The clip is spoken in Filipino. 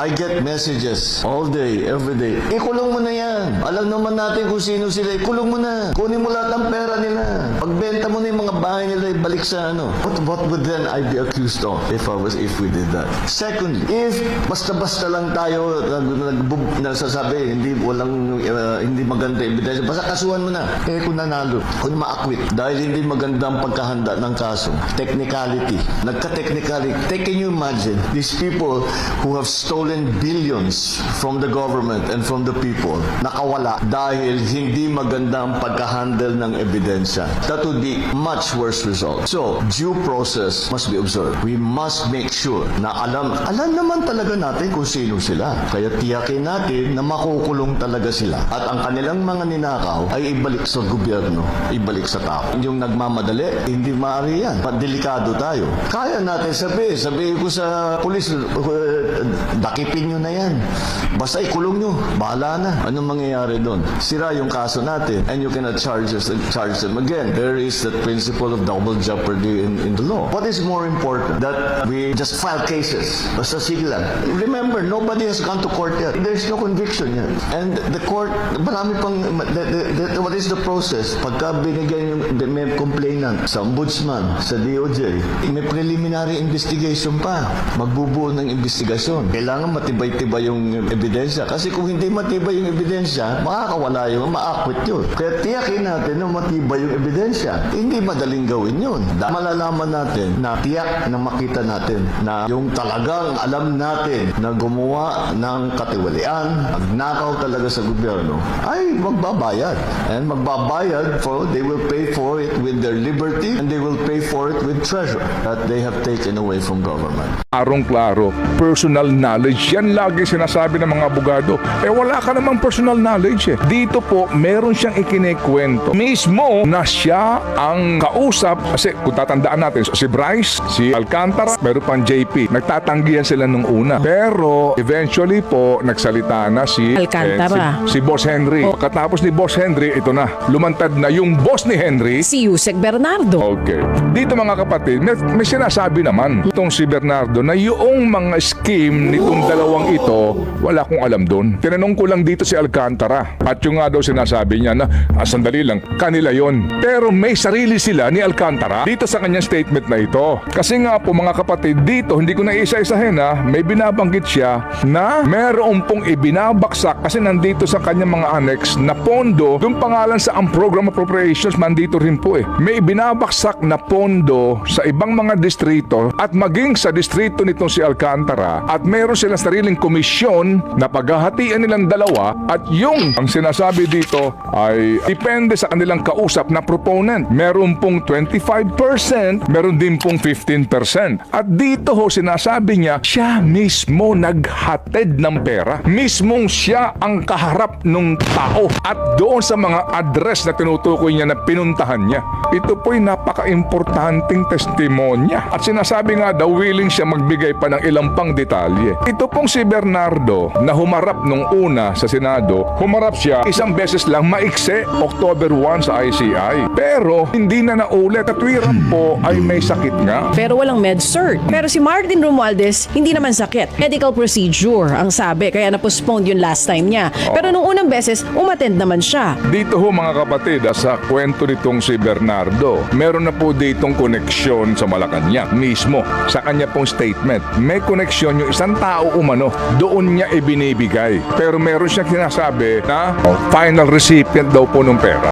I get messages all day, every day. Ikulong mo na yan. Alam naman natin kung sino sila. Ikulong mo na. Kunin mo lahat ng pera nila. Bahay nila, ibalik sa ano. What, what would then I be accused of if I was, if we did that? Secondly, if basta-basta lang tayo nag, nag, nasasabi, hindi, walang, uh, hindi maganda ebidensya, basta kasuhan mo na. Eh kung nanalo, kung ma-acquit, dahil hindi maganda ang pagkahanda ng kaso, technicality, nagka-technicality. Can you imagine, these people who have stolen billions from the government and from the people, nakawala dahil hindi maganda ang pagka-handle ng ebidensya. That would be much worse result. So, due process must be observed. We must make sure na alam, alam naman talaga natin kung sino sila. Kaya tiyakin natin na makukulong talaga sila. At ang kanilang mga ninakaw ay ibalik sa gobyerno, ibalik sa tao. Yung nagmamadali, hindi maaari yan. Delikado tayo. Kaya natin sabihin, sabihin ko sa pulis, uh, dakipin nyo na yan. Basta ikulong nyo, bahala na. Anong mangyayari doon? Sira yung kaso natin and you cannot charge, us, charge them again. There is that principle of double jeopardy in, in the law. What is more important? That we just file cases. Basta sige lang. Remember, nobody has gone to court yet. There's no conviction yet. And the court, marami pang, the, the, the, what is the process? Pagka binigyan yung may complainant sa ombudsman, sa DOJ, may preliminary investigation pa. Magbubuo ng investigasyon. Kailangan matibay-tibay yung ebidensya. Kasi kung hindi matibay yung ebidensya, makakawala yung, ma-acquit yun. Kaya tiyakin natin na matibay yung ebidensya. Hindi madaling gawin yun. Dahil malalaman natin na tiyak na makita natin na yung talagang alam natin na gumawa ng katiwalian, nagnakaw talaga sa gobyerno, ay magbabayad. And magbabayad for, they will pay for it with their liberty and they will pay for it with treasure that they have taken away from government. Arong-klaro, personal knowledge. Yan lagi sinasabi ng mga abogado. Eh wala ka namang personal knowledge eh. Dito po, meron siyang ikinikwento. Mismo na siya ang kausap. Kasi kung tatandaan natin, si Bryce, si Alcantara, meron pang JP. Nagtatanggihan sila nung una. Pero eventually po, nagsalita na si Alcantara. eh, si, si Boss Henry. Katapos ni Boss Henry, ito na. Lumantad na yung boss ni Henry Si Yusek Bernardo. Okay. Dito mga kapatid, may, may sinasabi naman itong si Bernardo na yung mga scheme nitong dalawang ito, wala akong alam doon. Tinanong ko lang dito si Alcantara. At yung nga daw sinasabi niya na, ah, sandali lang, kanila yon. Pero may sarili sila ni Alcantara dito sa kanyang statement na ito. Kasi nga po mga kapatid, dito, hindi ko na isa-isahin ha, may binabanggit siya na meron pong ibinabaksak kasi nandito sa kanyang mga annex na pondo, yung pangalan sa ang program appropriations, mandito rin po eh. May binabaksak na pondo sa ibang mga distrito at maging sa distrito nitong si Alcantara at meron silang sariling komisyon na paghahatian nilang dalawa at yung ang sinasabi dito ay depende sa kanilang kausap na proponent. Meron pong 25%, meron din pong 15%. At dito ho sinasabi niya, siya mismo naghatid ng pera. Mismong siya ang kaharap ng tao at doon sa mga address na tinutukoy niya na pinuntahan niya. Ito po'y napaka-importanting testimonya. At sinasabi nga daw willing siya magbigay pa ng ilang pang detalye. Ito pong si Bernardo na humarap nung una sa Senado, humarap siya isang beses lang maikse October 1 sa ICI. Pero hindi na naulit at wiram po ay may sakit nga. Pero walang med cert. Pero si Martin Romualdez, hindi naman sakit. Medical procedure ang sabi, kaya na-postpone yun last time niya. Pero nung unang beses, umattend naman siya. Dito ho mga kapatid, ah, sa kwento nitong si Bernardo, meron na po ditong koneksyon sa Malacanang mismo. Sa kanya pong statement, may koneksyon yung isang tao umano, doon niya ibinibigay. Pero meron siyang sinasabi na final recipient daw po ng pera.